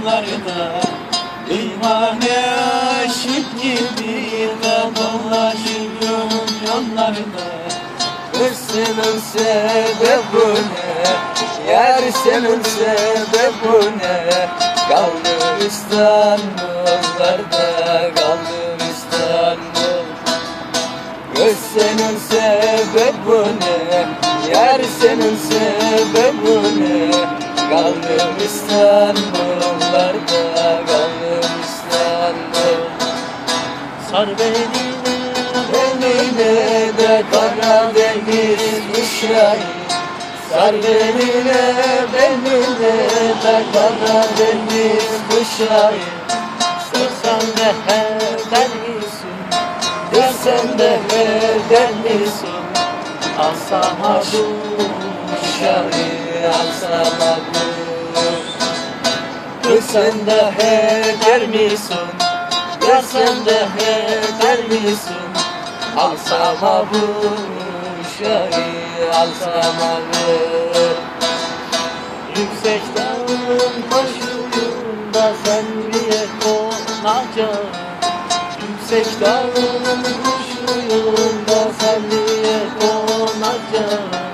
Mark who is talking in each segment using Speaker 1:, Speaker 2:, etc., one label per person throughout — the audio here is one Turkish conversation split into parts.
Speaker 1: yollarda Divane aşık gibi de dolaşıp yolun yollarda Kız senin sebebine Yar senin sebebine Kaldım İstanbul'larda Kaldım İstanbul. Kız senin sebebine Yar senin sebebine Kaldım İstanbullarda Kaldım İstanbul
Speaker 2: Sar beline
Speaker 1: Beline de Karadeniz uşağı Sar beline, beline de Karadeniz uşağı
Speaker 2: Sorsan da heder misin?
Speaker 1: Desem de heder misin?
Speaker 2: Alsana bu
Speaker 1: Uşağı alsana bu Kız sen de heder misin? Ya sen de heder misin? Alsama bu uşağı alsama bu
Speaker 2: Yüksek dağın başucunda sen niye konacaksın? Yüksek dağın başucunda sen niye konacaksın?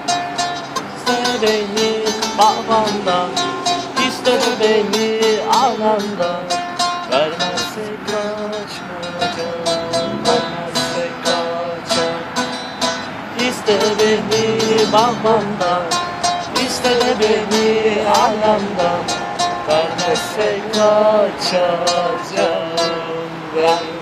Speaker 2: İste beni babamdan, iste de beni anamdan Vermezse kaçmayacağım, vermezse kaçacağım İste beni babamdan İste de beni anamdan Vermezse kaçacağım Vermezse